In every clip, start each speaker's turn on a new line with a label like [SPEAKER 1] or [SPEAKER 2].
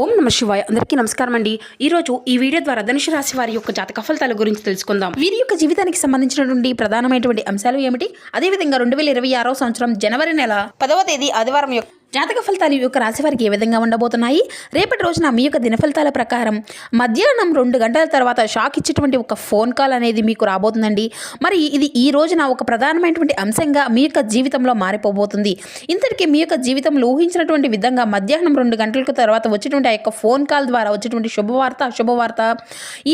[SPEAKER 1] ఓం నమ శివాయ. అందరికీ నమస్కారం అండి ఈరోజు ఈ వీడియో ద్వారా ధనుషు రాశి వారి యొక్క జాతక ఫలితాల గురించి తెలుసుకుందాం. వీరి యొక్క జీవితానికి సంబంధించినటువంటి ప్రధానమైనటువంటి అంశాలు ఏమిటి? అదేవిధంగా రెండు వేల ఇరవై ఆరో సంవత్సరం జనవరి నెల పదవ తేదీ ఆదివారం యొక్క జాతక ఫలితాలు ఈ యొక్క రాశి వారికి ఏ విధంగా ఉండబోతున్నాయి? రేపటి రోజున మీ యొక్క దిన ఫలితాల ప్రకారం మధ్యాహ్నం రెండు గంటల తర్వాత షాక్ ఇచ్చేటువంటి ఒక ఫోన్ కాల్ అనేది మీకు రాబోతుందండి. మరి ఇది ఈ రోజున ఒక ప్రధానమైనటువంటి అంశంగా మీ యొక్క జీవితంలో మారిపోబోతుంది. ఇంతటికీ మీ యొక్క జీవితంలో ఊహించినటువంటి విధంగా మధ్యాహ్నం రెండు గంటలకు తర్వాత వచ్చేటువంటి ఆ యొక్క ఫోన్ కాల్ ద్వారా వచ్చేటువంటి శుభవార్త అశుభవార్త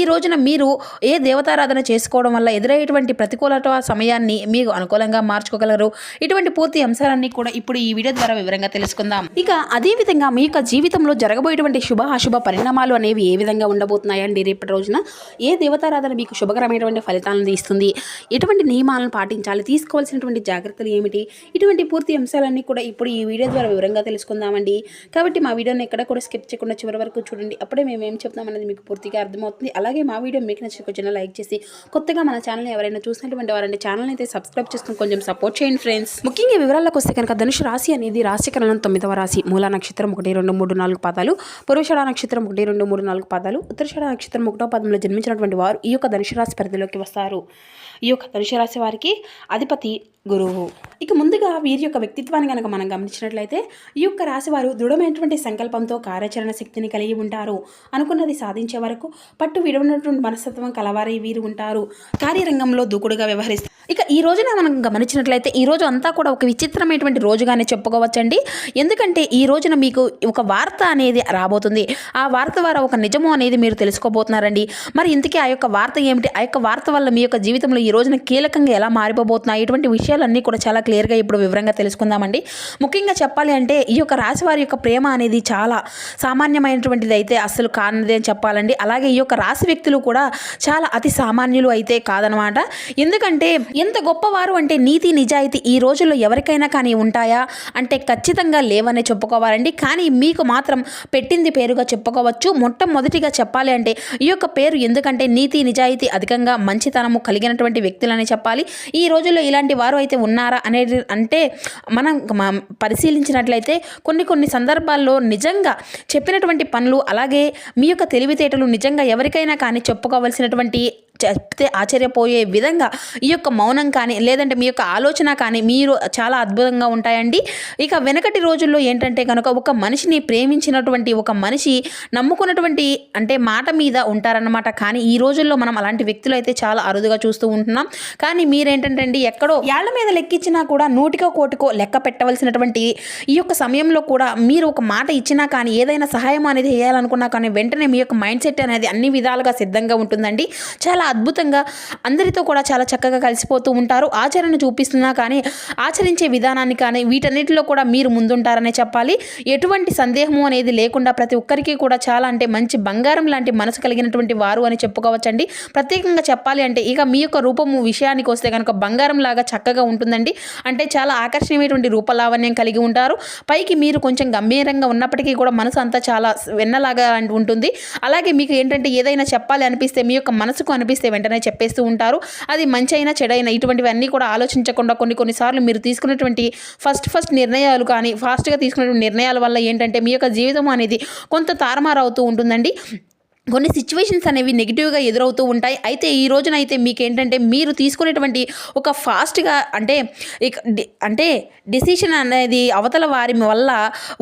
[SPEAKER 1] ఈ రోజున మీరు ఏ దేవతారాధన చేసుకోవడం వల్ల ఎదురయ్యేటువంటి ప్రతికూలత సమయాన్ని మీకు అనుకూలంగా మార్చుకోగలరు? ఇటువంటి పూర్తి అంశాలన్నీ కూడా ఇప్పుడు ఈ వీడియో ద్వారా వివరంగా తెలుసుకుందాం. ఇక అదే విధంగా మీ యొక్క జీవితంలో జరగబోయేటువంటి శుభ అశుభ పరిణామాలు అనేవి ఏ విధంగా ఉండబోతున్నాయండి? రేపటి రోజున ఏ దేవతారాధన మీకు శుభకరమైనటువంటి ఫలితాలను ఇస్తుంది ఎటువంటి నియమాలను పాటించాలి? తీసుకోవాల్సినటువంటి జాగ్రత్తలు ఏమిటి? ఇటువంటి పూర్తి అంశాలన్నీ కూడా ఇప్పుడు ఈ వీడియో ద్వారా వివరంగా తెలుసుకుందామండి. కాబట్టి మా వీడియోని ఎక్కడ కూడా స్కిప్ చేయకుండా చివరి వరకు చూడండి. అప్పుడే మేము ఏం చెప్తామన్నది మీకు పూర్తిగా అర్థమవుతుంది. అలాగే మా వీడియో మీకు నచ్చిన కొంచెం లైక్ చేసి కొత్తగా మన ఛానల్ ఎవరైనా చూసినటువంటి వారంటే ఛానల్ అయితే సబ్స్క్రైబ్ చేసుకుని కొంచెం సపోర్ట్ చేయండి ఫ్రెండ్స్. ముఖ్యంగా వివరాలకు వస్తే కనుక ధనుషు రాశి అనేది రాశి కరణం తొమ్మిదవ రాశి మూల నక్షత్రం ఒకటి రెండు మూడు నాలుగు పాదాలు పురుషడ నక్షత్రం ఒకటి రెండు మూడు నాలుగు పాదాలు ఉత్తరషడ నక్షత్రం ఒకటో పాదంలో జన్మించినటువంటి వారు ఈ యొక్క ధనుషు రాశి పరిధిలోకి వస్తారు. ఈ యొక్క ధనుష రాశి వారికి అధిపతి గురువు. ఇక ముందుగా వీరి యొక్క వ్యక్తిత్వాన్ని కనుక మనం గమనించినట్లయితే ఈ యొక్క రాశి వారు దృఢమైనటువంటి సంకల్పంతో కార్యాచరణ శక్తిని కలిగి ఉంటారు. అనుకున్నది సాధించే వరకు పట్టు విడవనటువంటి మనస్తత్వం కలవారై వీరు ఉంటారు. కార్యరంగంలో దూకుడుగా వ్యవహరిస్తారు. ఇక ఈ రోజున మనం గమనించినట్లయితే ఈ రోజు అంతా కూడా ఒక విచిత్రమైనటువంటి రోజుగానే చెప్పుకోవచ్చండి. ఎందుకంటే ఈ రోజున మీకు ఒక వార్త అనేది రాబోతుంది. ఆ వార్త ద్వారా ఒక నిజము అనేది మీరు తెలుసుకోబోతున్నారండి. మరి ఇంతకీ ఆ యొక్క వార్త ఏమిటి? ఆ యొక్క వార్త వల్ల మీ యొక్క జీవితంలో ఈ ఈ రోజున కీలకంగా ఎలా మారిపోబోతున్నాయి? ఇటువంటి విషయాలన్నీ కూడా చాలా క్లియర్గా ఇప్పుడు వివరంగా తెలుసుకుందామండి. ముఖ్యంగా చెప్పాలి అంటే ఈ యొక్క రాశి వారి యొక్క ప్రేమ అనేది చాలా సామాన్యమైనటువంటిది అయితే అస్సలు కానిది అని చెప్పాలండి. అలాగే ఈ యొక్క రాశి వ్యక్తులు కూడా చాలా అతి సామాన్యులు అయితే కాదనమాట. ఎందుకంటే ఎంత గొప్పవారు అంటే నీతి నిజాయితీ ఈ రోజుల్లో ఎవరికైనా కానీ ఉంటాయా? అంటే ఖచ్చితంగా లేవనే చెప్పుకోవాలండి. కానీ మీకు మాత్రం పెట్టింది పేరుగా చెప్పుకోవచ్చు. మొట్టమొదటిగా చెప్పాలి అంటే ఈ యొక్క పేరు ఎందుకంటే నీతి నిజాయితీ అధికంగా మంచితనము కలిగినటువంటి వ్యక్తులని చెప్పాలి. ఈ రోజుల్లో ఇలాంటి వారు అయితే ఉన్నారా అనేది అంటే మనం పరిశీలించినట్లయితే కొన్ని కొన్ని సందర్భాల్లో నిజంగా చెప్పినటువంటి పనులు అలాగే మీ యొక్క తెలివితేటలు నిజంగా ఎవరికైనా కానీ చెప్పుకోవాల్సినటువంటి చెప్తే ఆశ్చర్యపోయే విధంగా ఈ యొక్క మౌనం కానీ లేదంటే మీ యొక్క ఆలోచన కానీ మీరు చాలా అద్భుతంగా ఉంటాయండి. ఇక వెనకటి రోజుల్లో ఏంటంటే కనుక ఒక మనిషిని ప్రేమించినటువంటి ఒక మనిషి నమ్ముకున్నటువంటి అంటే మాట మీద ఉంటారన్నమాట. కానీ ఈ రోజుల్లో మనం అలాంటి వ్యక్తులు అయితే చాలా అరుదుగా చూస్తూ ఉంటున్నాం కానీ మీరేంటంటే అండి ఎక్కడో యాళ్ళ మీద లెక్కించినా కూడా నూటికో కోటికో లెక్క పెట్టవలసినటువంటి ఈ యొక్క సమయంలో కూడా మీరు ఒక మాట ఇచ్చినా కానీ ఏదైనా సహాయం అనేది చేయాలనుకున్నా కానీ వెంటనే మీ యొక్క మైండ్ సెట్ అనేది అన్ని విధాలుగా సిద్ధంగా ఉంటుందండి. చాలా అద్భుతంగా అందరితో కూడా చాలా చక్కగా కలిసిపోతూ ఉంటారు. ఆచరణ చూపిస్తున్నా కానీ ఆచరించే విధానాన్ని కానీ వీటన్నిటిలో కూడా మీరు ముందుంటారనే చెప్పాలి. ఎటువంటి సందేహము అనేది లేకుండా ప్రతి ఒక్కరికి కూడా చాలా అంటే మంచి బంగారం లాంటి మనసు కలిగినటువంటి వారు అని చెప్పుకోవచ్చండి. ప్రత్యేకంగా చెప్పాలి అంటే ఇక మీ యొక్క రూపము విషయానికి వస్తే కనుక బంగారం లాగా చక్కగా ఉంటుందండి. అంటే చాలా ఆకర్షణీయమైనటువంటి రూపలావణ్యం కలిగి ఉంటారు. పైకి మీరు కొంచెం గంభీరంగా ఉన్నప్పటికీ కూడా మనసు అంతా చాలా వెన్నలాగా ఉంటుంది. అలాగే మీకు ఏంటంటే ఏదైనా చెప్పాలి అనిపిస్తే మీ యొక్క మనసుకు అనిపిస్తే వెంటనే చెప్పేస్తూ ఉంటారు. అది మంచి అయినా చెడైనా ఇటువంటివన్నీ కూడా ఆలోచించకుండా కొన్ని కొన్నిసార్లు మీరు తీసుకున్నటువంటి ఫస్ట్ ఫస్ట్ నిర్ణయాలు కానీ ఫాస్ట్గా తీసుకున్నటువంటి నిర్ణయాల వల్ల ఏంటంటే మీ యొక్క జీవితం అనేది కొంత తారుమారు అవుతూ ఉంటుందండి. కొన్ని సిచ్యువేషన్స్ అనేవి నెగిటివ్గా ఎదురవుతూ ఉంటాయి. అయితే ఈ రోజునైతే మీకేంటంటే మీకు ఏంటంటే మీరు తీసుకునేటువంటి ఒక ఫాస్ట్గా అంటే ఇక అంటే డిసిషన్ అనేది అవతల వారి వల్ల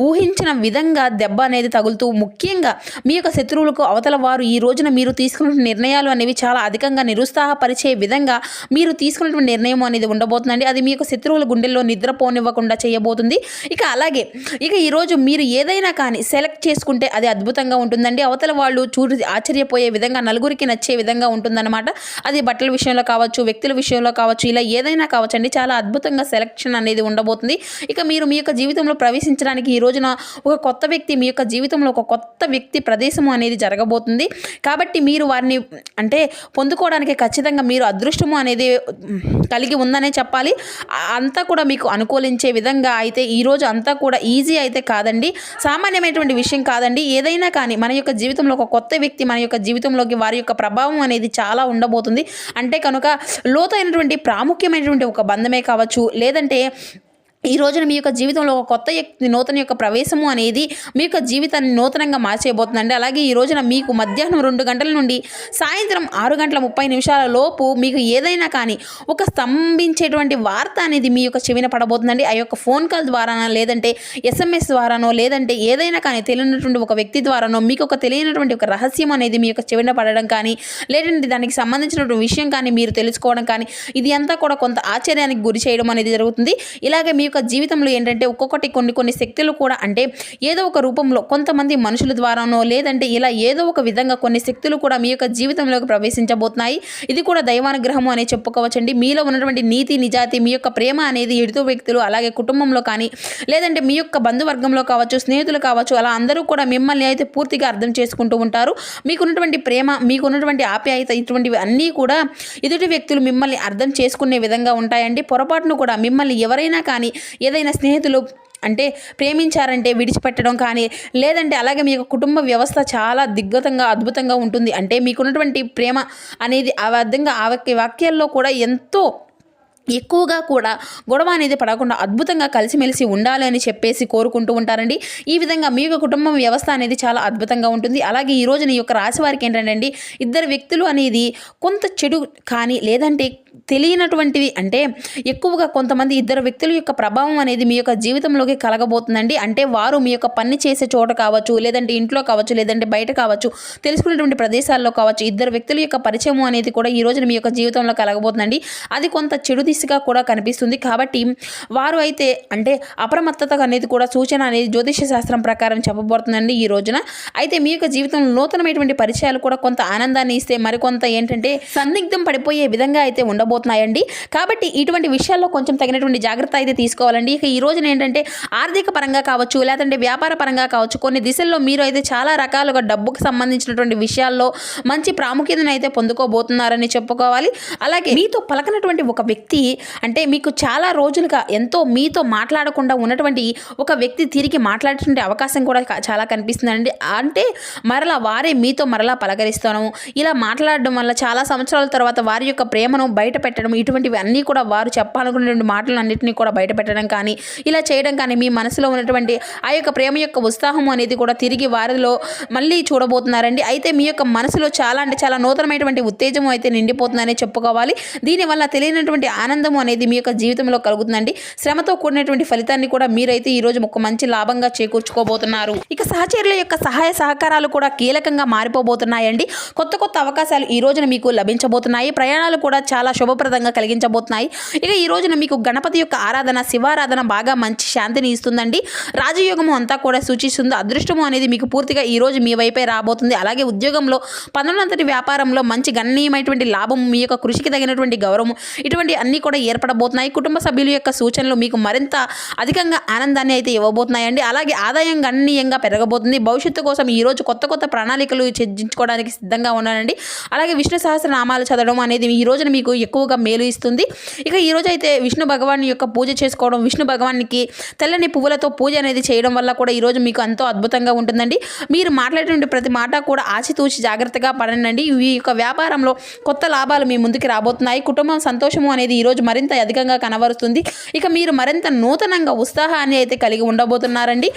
[SPEAKER 1] ఊహించిన విధంగా దెబ్బ అనేది తగులుతూ ముఖ్యంగా మీ యొక్క శత్రువులకు అవతల వారు ఈ రోజున మీరు తీసుకున్న నిర్ణయాలు అనేవి చాలా అధికంగా నిరుత్సాహపరిచే విధంగా మీరు తీసుకున్నటువంటి నిర్ణయం అనేది ఉండబోతుందండి. అది మీ యొక్క శత్రువుల గుండెల్లో నిద్రపోనివ్వకుండా చేయబోతుంది. ఇక అలాగే ఇక ఈరోజు మీరు ఏదైనా కానీ సెలెక్ట్ చేసుకుంటే అది అద్భుతంగా ఉంటుందండి. అవతల వాళ్ళు చూడు ఆశ్చర్యపోయే విధంగా నలుగురికి నచ్చే విధంగా ఉంటుందన్నమాట. అది బట్టల విషయంలో కావచ్చు వ్యక్తుల విషయంలో కావచ్చు ఇలా ఏదైనా కావచ్చు అండి. చాలా అద్భుతంగా సెలెక్షన్ అనేది ఉండబోతుంది. ఇక మీరు మీ యొక్క జీవితంలో ప్రవేశించడానికి ఈ రోజున ఒక కొత్త వ్యక్తి మీ యొక్క జీవితంలో ఒక కొత్త వ్యక్తి ప్రదేశము అనేది జరగబోతుంది. కాబట్టి మీరు వారిని అంటే పొందుకోవడానికి ఖచ్చితంగా మీరు అదృష్టము అనేది కలిగి ఉందనే చెప్పాలి. అంతా కూడా మీకు అనుకూలించే విధంగా అయితే ఈరోజు అంతా కూడా ఈజీ అయితే కాదండి. సామాన్యమైనటువంటి విషయం కాదండి. ఏదైనా కానీ మన యొక్క జీవితంలో ఒక కొత్త వ్యక్తి మన యొక్క జీవితంలోకి వారి యొక్క ప్రభావం అనేది చాలా ఉండబోతుంది. అంటే కనుక లోతైనటువంటి ప్రాముఖ్యమైనటువంటి ఒక బంధమే కావచ్చు లేదంటే ఈ రోజున మీ యొక్క జీవితంలో ఒక కొత్త వ్యక్తి నూతన యొక్క ప్రవేశము అనేది మీ యొక్క జీవితాన్ని నూతనంగా మార్చేయబోతుందండి. అలాగే ఈ రోజున మీకు మధ్యాహ్నం రెండు గంటల నుండి సాయంత్రం ఆరు గంటల ముప్పై నిమిషాల లోపు మీకు ఏదైనా కానీ ఒక స్తంభించేటువంటి వార్త అనేది మీ యొక్క చెవిన పడబోతుందండి. ఆ యొక్క ఫోన్ కాల్ ద్వారానో లేదంటే ఎస్ఎంఎస్ ద్వారానో లేదంటే ఏదైనా కానీ తెలియనటువంటి ఒక వ్యక్తి ద్వారానో మీకు ఒక తెలియనటువంటి ఒక రహస్యం అనేది మీ యొక్క చెవిన పడడం కానీ లేదంటే దానికి సంబంధించినటువంటి విషయం కానీ మీరు తెలుసుకోవడం కానీ ఇది అంతా కూడా కొంత ఆశ్చర్యానికి గురి చేయడం అనేది జరుగుతుంది. ఇలాగే మీ యొక్క జీవితంలో ఏంటంటే ఒక్కొక్కటి కొన్ని కొన్ని శక్తులు కూడా అంటే ఏదో ఒక రూపంలో కొంతమంది మనుషుల ద్వారానో లేదంటే ఇలా ఏదో ఒక విధంగా కొన్ని శక్తులు కూడా మీ యొక్క జీవితంలోకి ప్రవేశించబోతున్నాయి. ఇది కూడా దైవానుగ్రహము అనే చెప్పుకోవచ్చండి. మీలో ఉన్నటువంటి నీతి నిజాతి మీ యొక్క ప్రేమ అనేది ఎడుతూ వ్యక్తులు అలాగే కుటుంబంలో కానీ లేదంటే మీ యొక్క బంధువర్గంలో కావచ్చు స్నేహితులు కావచ్చు అలా అందరూ కూడా మిమ్మల్ని అయితే పూర్తిగా అర్థం చేసుకుంటూ ఉంటారు. మీకున్నటువంటి ప్రేమ మీకున్నటువంటి ఆప్యాయత ఇటువంటివి అన్నీ కూడా ఎదుటి వ్యక్తులు మిమ్మల్ని అర్థం చేసుకునే విధంగా ఉంటాయండి. పొరపాటును కూడా మిమ్మల్ని ఎవరైనా కానీ ఏదైనా స్నేహితులు అంటే ప్రేమించారంటే విడిచిపెట్టడం కానీ లేదంటే అలాగే మీ యొక్క కుటుంబ వ్యవస్థ చాలా దిగ్గతంగా అద్భుతంగా ఉంటుంది. అంటే మీకున్నటువంటి ప్రేమ అనేది ఆ విధంగా ఆ వాక్య- వాక్యాల్లో కూడా ఎంతో ఎక్కువగా కూడా గొడవ అనేది పడకుండా అద్భుతంగా కలిసిమెలిసి ఉండాలి అని చెప్పేసి కోరుకుంటూ ఉంటారండి. ఈ విధంగా మీ యొక్క కుటుంబం వ్యవస్థ అనేది చాలా అద్భుతంగా ఉంటుంది. అలాగే ఈ రోజున ఈ యొక్క రాశి వారికి ఏంటంటే అండి ఇద్దరు వ్యక్తులు అనేది కొంత చెడు కానీ లేదంటే తెలియనటువంటివి అంటే ఎక్కువగా కొంతమంది ఇద్దరు వ్యక్తుల యొక్క ప్రభావం అనేది మీ యొక్క జీవితంలోకి కలగబోతుందండి. అంటే వారు మీ యొక్క పని చేసే చోట కావచ్చు లేదంటే ఇంట్లో కావచ్చు లేదంటే బయట కావచ్చు తెలుసుకునేటువంటి ప్రదేశాల్లో కావచ్చు ఇద్దరు వ్యక్తుల యొక్క పరిచయం అనేది కూడా ఈ రోజున మీ యొక్క జీవితంలో కలగబోతుందండి. అది కొంత చెడు దిశగా కూడా కనిపిస్తుంది. కాబట్టి వారు అయితే అంటే అప్రమత్తత అనేది కూడా సూచన అనేది జ్యోతిష శాస్త్రం ప్రకారం చెప్పబోతుందండి ఈ రోజున. అయితే మీ యొక్క జీవితంలో నూతనమైనటువంటి పరిచయాలు కూడా కొంత ఆనందాన్ని ఇస్తే మరికొంత ఏంటంటే సందిగ్ధం పడిపోయే విధంగా అయితే ఉండబోతున్నాయండి. కాబట్టి ఇటువంటి విషయాల్లో కొంచెం తగినటువంటి జాగ్రత్త అయితే తీసుకోవాలండి. ఇక ఈ రోజున ఏంటంటే ఆర్థిక పరంగా కావచ్చు లేదంటే వ్యాపార పరంగా కావచ్చు కొన్ని దిశల్లో మీరు అయితే చాలా రకాలుగా డబ్బుకు సంబంధించినటువంటి విషయాల్లో మంచి ప్రాముఖ్యతను అయితే పొందుకోబోతున్నారని చెప్పుకోవాలి. అలాగే మీతో పలకనటువంటి ఒక వ్యక్తి అంటే మీకు చాలా రోజులుగా ఎంతో మీతో మాట్లాడకుండా ఉన్నటువంటి ఒక వ్యక్తి తిరిగి మాట్లాడేటువంటి అవకాశం కూడా చాలా కనిపిస్తుందండి. అంటే మరలా వారే మీతో మరలా పలకరిస్తాను. ఇలా మాట్లాడడం వల్ల చాలా సంవత్సరాల తర్వాత వారి యొక్క ప్రేమను బయట పెట్టడం ఇటువంటివి అన్నీ కూడా వారు చెప్పాలనుకునేటువంటి మాటలు అన్నింటినీ కూడా బయట పెట్టడం కానీ ఇలా చేయడం కానీ మీ మనసులో ఉన్నటువంటి ఆ యొక్క ప్రేమ యొక్క ఉత్సాహం అనేది కూడా తిరిగి వారిలో మళ్ళీ చూడబోతున్నారండి. అయితే మీ యొక్క మనసులో చాలా అంటే చాలా నూతనమైనటువంటి ఉత్తేజం అయితే నిండిపోతుందనే చెప్పుకోవాలి. దీనివల్ల తెలియనటువంటి ఆనందం అనేది మీ యొక్క జీవితంలో కలుగుతుందండి. శ్రమతో కూడినటువంటి ఫలితాన్ని కూడా మీరైతే ఈ రోజు ఒక మంచి లాభంగా చేకూర్చుకోబోతున్నారు. ఇక సహచరుల యొక్క సహాయ సహకారాలు కూడా కీలకంగా మారిపోబోతున్నాయండి. కొత్త కొత్త అవకాశాలు ఈ రోజున మీకు లభించబోతున్నాయి. ప్రయాణాలు కూడా చాలా శుభప్రదంగా కలిగించబోతున్నాయి. ఇక ఈ రోజున మీకు గణపతి యొక్క ఆరాధన శివారాధన బాగా మంచి శాంతిని ఇస్తుందండి. రాజయోగము అంతా కూడా సూచిస్తుంది. అదృష్టము అనేది మీకు పూర్తిగా ఈ రోజు మీ వైపే రాబోతుంది. అలాగే ఉద్యోగంలో పనులంతటి వ్యాపారంలో మంచి గణనీయమైనటువంటి లాభం మీ యొక్క కృషికి తగినటువంటి గౌరవం ఇటువంటి అన్ని కూడా ఏర్పడబోతున్నాయి. కుటుంబ సభ్యుల యొక్క సూచనలు మీకు మరింత అధికంగా ఆనందాన్ని అయితే ఇవ్వబోతున్నాయండి. అలాగే ఆదాయం గణనీయంగా పెరగబోతుంది. భవిష్యత్తు కోసం ఈరోజు కొత్త కొత్త ప్రణాళికలు చర్చించుకోవడానికి సిద్ధంగా ఉన్నానండి. అలాగే విష్ణు సహస్ర నామాలు చదవడం అనేది ఈ రోజున మీకు ఎక్కువగా మేలు ఇస్తుంది. ఇక ఈ రోజు అయితే విష్ణు భగవాన్ యొక్క పూజ చేసుకోవడం విష్ణు భగవానికి తెల్లని పువ్వులతో పూజ అనేది చేయడం వల్ల కూడా ఈ రోజు మీకు ఎంతో అద్భుతంగా ఉంటుందండి. మీరు మాట్లాడేటువంటి ప్రతి మాట కూడా ఆచితూచి జాగ్రత్తగా పడండి ఈ యొక్క వ్యాపారంలో కొత్త లాభాలు మీ ముందుకు రాబోతున్నాయి. కుటుంబం సంతోషము అనేది ఈరోజు రోజు మరింత అధికంగా కనబరుస్తుంది. ఇక మీరు మరింత నూతనంగా ఉత్సాహాన్ని అయితే కలిగి ఉండబోతున్నారండి.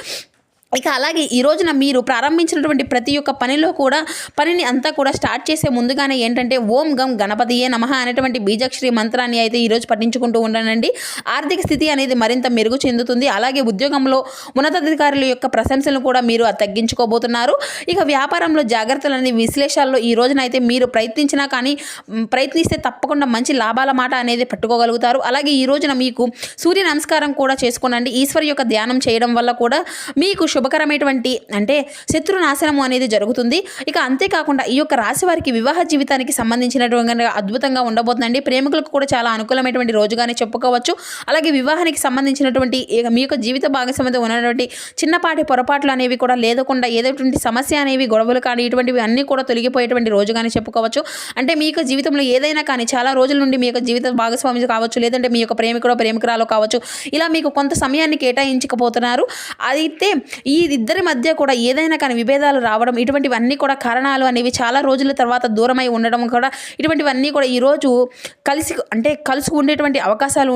[SPEAKER 1] ఇక అలాగే ఈ రోజున మీరు ప్రారంభించినటువంటి ప్రతి ఒక్క పనిలో కూడా పనిని అంతా కూడా స్టార్ట్ చేసే ముందుగానే ఏంటంటే ఓం గం గణపతియే నమ అనేటువంటి బీజాక్షరి మంత్రాన్ని అయితే ఈరోజు పఠించుకుంటూ ఉండనండి. ఆర్థిక స్థితి అనేది మరింత మెరుగు చెందుతుంది. అలాగే ఉద్యోగంలో ఉన్నతాధికారుల యొక్క ప్రశంసలను కూడా మీరు తగ్గించుకోబోతున్నారు. ఇక వ్యాపారంలో జాగ్రత్తలని విశ్లేషాల్లో ఈ రోజున అయితే మీరు ప్రయత్నించినా కానీ ప్రయత్నిస్తే తప్పకుండా మంచి లాభాల మాట అనేది పట్టుకోగలుగుతారు. అలాగే ఈ రోజున మీకు సూర్య నమస్కారం కూడా చేసుకోనండి. ఈశ్వర్ యొక్క ధ్యానం చేయడం వల్ల కూడా మీకు శుభకరమైనటువంటి అంటే శత్రు నాశనము అనేది జరుగుతుంది. ఇక అంతేకాకుండా ఈ యొక్క రాశి వారికి వివాహ జీవితానికి సంబంధించినటువంటి అద్భుతంగా ఉండబోతుందండి. ప్రేమికులకు కూడా చాలా అనుకూలమైనటువంటి రోజుగానే చెప్పుకోవచ్చు. అలాగే వివాహానికి సంబంధించినటువంటి మీ యొక్క జీవిత భాగస్వామితో ఉన్నటువంటి చిన్నపాటి పొరపాట్లు అనేవి కూడా లేదకుండా ఏదోటువంటి సమస్య అనేవి గొడవలు కానీ ఇటువంటివి అన్నీ కూడా తొలగిపోయేటువంటి రోజుగానే చెప్పుకోవచ్చు. అంటే మీ యొక్క జీవితంలో ఏదైనా కానీ చాలా రోజుల నుండి మీ యొక్క జీవిత భాగస్వామి కావచ్చు లేదంటే మీ యొక్క ప్రేమికుడో ప్రేమికురాలో కావచ్చు ఇలా మీకు కొంత సమయాన్ని కేటాయించకపోతున్నారు. అయితే ఈ ఈ ఇద్దరి మధ్య కూడా ఏదైనా కానీ విభేదాలు రావడం ఇటువంటివన్నీ కూడా కారణాలు అనేవి చాలా రోజుల తర్వాత దూరమై ఉండడం కూడా ఇటువంటివన్నీ కూడా ఈరోజు కలిసి అంటే కలిసి ఉండేటువంటి అవకాశాలు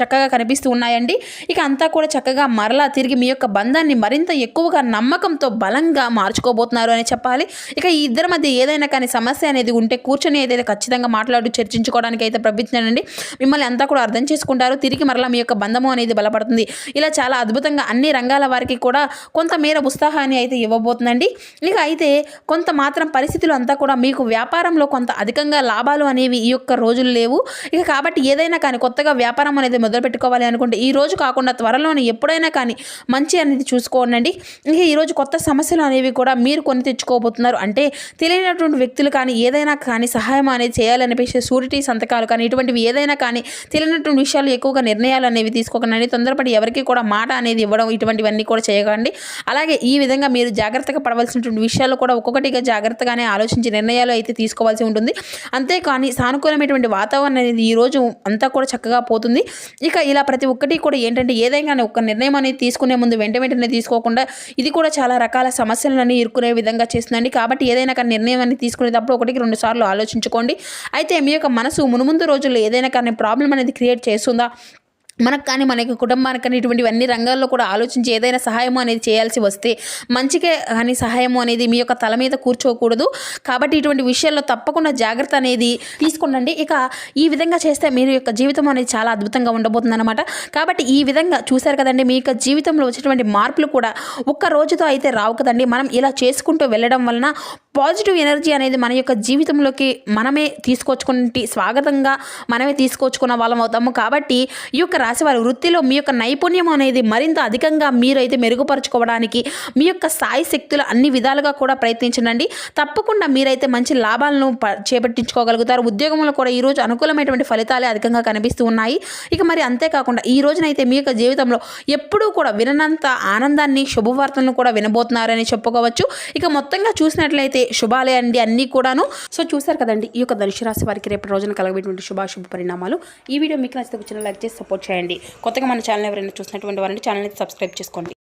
[SPEAKER 1] చక్కగా కనిపిస్తూ ఉన్నాయండి. ఇక అంతా కూడా చక్కగా మరలా తిరిగి మీ యొక్క బంధాన్ని మరింత ఎక్కువగా నమ్మకంతో బలంగా మార్చుకోబోతున్నారు అని చెప్పాలి. ఇక ఈ ఇద్దరి మధ్య ఏదైనా కానీ సమస్య అనేది ఉంటే కూర్చొని ఏదైతే ఖచ్చితంగా మాట్లాడు చర్చించుకోవడానికి అయితే ప్రయత్నించండి. మిమ్మల్ని అంతా కూడా అర్థం చేసుకుంటారు. తిరిగి మరలా మీ యొక్క బంధము అనేది బలపడుతుంది. ఇలా చాలా అద్భుతంగా అన్ని రంగాల వారికి కూడా కొంతమేర ఉత్సాహాన్ని అయితే ఇవ్వబోతుందండి. ఇక అయితే కొంత మాత్రం పరిస్థితులు అంతా కూడా మీకు వ్యాపారంలో కొంత అధికంగా లాభాలు అనేవి ఈ యొక్క రోజులు లేవు. ఇక కాబట్టి ఏదైనా కానీ కొత్తగా వ్యాపారం అనేది మొదలు పెట్టుకోవాలి అనుకుంటే ఈ రోజు కాకుండా త్వరలోనే ఎప్పుడైనా కానీ మంచి అనేది చూసుకోండి ఇక ఈరోజు కొత్త సమస్యలు అనేవి కూడా మీరు కొని తెచ్చుకోబోతున్నారు. అంటే తెలియనటువంటి వ్యక్తులు కానీ ఏదైనా కానీ సహాయం అనేది చేయాలనిపించే సూరిటీ సంతకాలు కానీ ఇటువంటివి ఏదైనా కానీ తెలియనటువంటి విషయాలు ఎక్కువగా నిర్ణయాలు అనేవి తీసుకోకండి. తొందరపడి ఎవరికి కూడా మాట అనేది ఇవ్వడం ఇటువంటివన్నీ కూడా చేయకండి. అలాగే ఈ విధంగా మీరు జాగ్రత్తగా పడవలసినటువంటి విషయాలు కూడా ఒక్కొక్కటిగా జాగ్రత్తగానే ఆలోచించి నిర్ణయాలు అయితే తీసుకోవాల్సి ఉంటుంది. అంతేకాని సానుకూలమైనటువంటి వాతావరణం అనేది ఈ రోజు అంతా కూడా చక్కగా పోతుంది. ఇక ఇలా ప్రతి ఒక్కటి కూడా ఏంటంటే ఏదైనా ఒక నిర్ణయం అనేది తీసుకునే ముందు వెంట వెంటనే తీసుకోకుండా ఇది కూడా చాలా రకాల సమస్యలను ఇరుకునే విధంగా చేస్తుందండి. కాబట్టి ఏదైనా కానీ నిర్ణయం అనేది తీసుకునేటప్పుడు ఒకటికి రెండు సార్లు ఆలోచించుకోండి. అయితే మీ యొక్క మనసు మునుముందు రోజుల్లో ఏదైనా కానీ ప్రాబ్లం అనేది క్రియేట్ చేస్తుందా? మనకు కానీ మనకి కుటుంబానికి కానీ ఇటువంటి అన్ని రంగాల్లో కూడా ఆలోచించి ఏదైనా సహాయం అనేది చేయాల్సి వస్తే మంచికే కానీ సహాయం అనేది మీ యొక్క తల మీద కూర్చోకూడదు. కాబట్టి ఇటువంటి విషయాల్లో తప్పకుండా జాగ్రత్త అనేది తీసుకుండండి ఇక ఈ విధంగా చేస్తే మీరు యొక్క జీవితం అనేది చాలా అద్భుతంగా ఉండబోతుంది అనమాట కాబట్టి ఈ విధంగా చూశారు కదండి మీ యొక్క జీవితంలో వచ్చేటువంటి మార్పులు కూడా ఒక్క రోజుతో అయితే రావు కదండి. మనం ఇలా చేసుకుంటూ వెళ్ళడం వలన పాజిటివ్ ఎనర్జీ అనేది మన యొక్క జీవితంలోకి మనమే తీసుకొచ్చుకుని స్వాగతంగా మనమే తీసుకొచ్చుకున్న వాళ్ళం అవుతాము. కాబట్టి ఈ యొక్క రాశి వారి వృత్తిలో మీ యొక్క నైపుణ్యం అనేది మరింత అధికంగా మీరైతే మెరుగుపరుచుకోవడానికి మీ యొక్క స్థాయి శక్తులు అన్ని విధాలుగా కూడా ప్రయత్నించండి. తప్పకుండా మీరైతే మంచి లాభాలను చేపట్టించుకోగలుగుతారు. ఉద్యోగంలో కూడా ఈరోజు అనుకూలమైనటువంటి ఫలితాలే అధికంగా కనిపిస్తూ ఉన్నాయి. ఇక మరి అంతేకాకుండా ఈ రోజునైతే మీ యొక్క జీవితంలో ఎప్పుడూ కూడా విననంత ఆనందాన్ని శుభవార్తలను కూడా వినబోతున్నారని చెప్పుకోవచ్చు. ఇక మొత్తంగా చూసినట్లయితే శుభాలే అండి అన్నీ కూడాను. సో చూసారు కదండి ఈ యొక్క ధనుసు రాశి వారికి రేపు రోజున కలగబెట్టినటువంటి శుభాశుభ పరిణామాలు. ఈ వీడియో మీకు నచ్చితే వచ్చిన లైక్ చేసి సపోర్ట్ చేయండి. కొత్తగా మన ఛానల్ ఎవరైనా చూసినటువంటి వారిని అయితే సబ్స్క్రైబ్ చేసుకోండి.